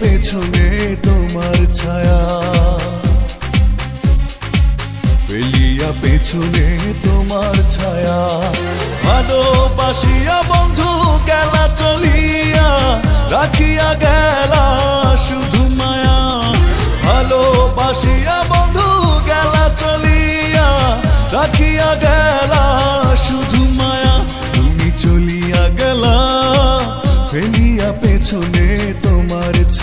পেছনে তোমার ছায়া। ফেলিয়া পেছনে তোমার ছায়া। ভালোবাসিয়া বন্ধু, গেলা চলিয়া রাখিয়া গেলা শুধু মায়া। ভালোবাসিয়া বন্ধু, গেলা চলিয়া রাখিয়া গেলা শুধু মায়া। তুমি চলিয়া গেলা, ফেলিয়া পেছনে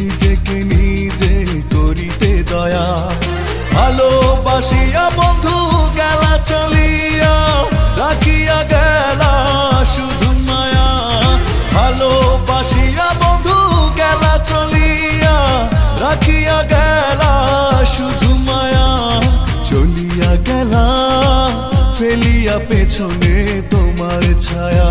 নিজেকে নিজে করিতে দয়া। ভালোবাসিয়া বন্ধু, গেলা চলিয়া, রাখিয়া গেলা শুধু মায়া। ভালোবাসিয়া বন্ধু, গেলা চলিয়া, রাখিয়া গেলা শুধু মায়া। চলিয়া গেলা, ফেলিয়া পেছনে তোমার ছায়া।